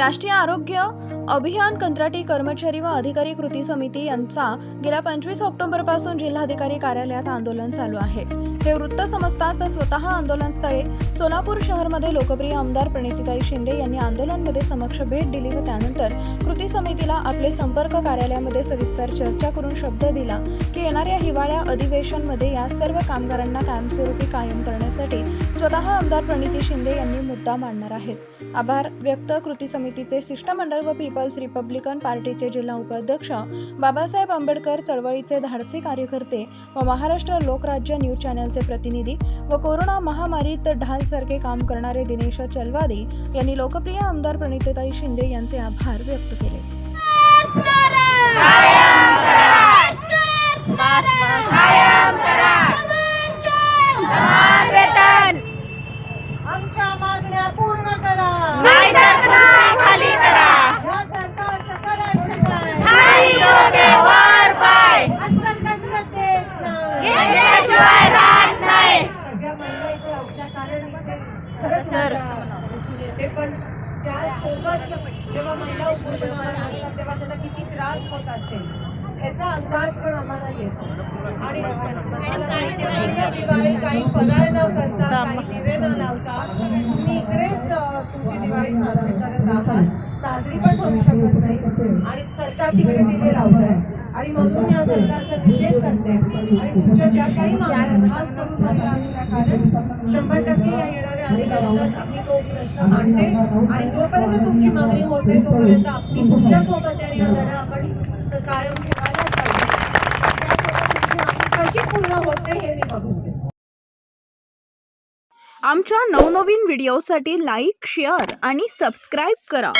राष्ट्रीय आरोग्य अभियान कंत्राटी कर्मचारी व अधिकारी कृती समिती यांचा गेल्या पंचवीस ऑक्टोबरपासून जिल्हाधिकारी कार्यालयात आंदोलन चालू आहे. हे वृत्त समजताच स्वतः आंदोलनस्थळी सोलापूर शहरमध्ये लोकप्रिय आमदार प्रणितीताई शिंदे यांनी आंदोलनमध्ये समक्ष भेट दिली व त्यानंतर कृती समितीला आपले संपर्क कार्यालयामध्ये सविस्तर चर्चा करून शब्द दिला की येणाऱ्या हिवाळ्या अधिवेशनमध्ये या सर्व कामगारांना कायमस्वरूपी कायम करण्यासाठी स्वतः आमदार प्रणिती शिंदे यांनी मुद्दा मांडणार आहेत. आभार व्यक्त कृती समितीचे शिष्टमंडळ व पीपल्स रिपब्लिकन पार्टीचे जिल्हा उपाध्यक्ष बाबासाहेब आंबेडकर चळवळीचे धाडसी कार्यकर्ते व महाराष्ट्र लोकराज्य न्यूज चॅनलचे प्रतिनिधी व कोरोना महामारीत ढालसारखे काम करणारे दिनेश चलवादी यांनी लोकप्रिय आमदार प्रणितताई शिंदे यांचे आभार व्यक्त केले. आमच्या मागण्या पूर्ण कारण पण त्यासोबत जेव्हा महिला उपोषणावर असतात तेव्हा त्यांना किती त्रास होत असेल याचा अंदाज पण आम्हाला येतो. आणि दिवाळी काही फराळ न करता काही दिवे न लावता तुम्ही इकडेच तुमची दिवाळी साजरी करत आहात. साजरी पण करू शकत नाही. आणि सरकार तिकडे दिवे लावत आहे आणि म्हणून मी या सरकारचा निषेध करते. आणि तुमच्या ज्या काही मागण्या खास करून महिला असल्या कारण शंभर टक्के या येणाऱ्या अधिवेशनात आम्ही आणते. आणि जोपर्यंत तुमची मागणी होत नाही तोपर्यंत आपली तुमच्यासोबत आहे हा लढा आपण कायम ठेवायलाच पाहिजे. कशी पूर्ण होते हे मी बघून आमच्या नवनवीन व्हिडिओसाठी लाईक शेअर आणि सबस्क्राईब करा.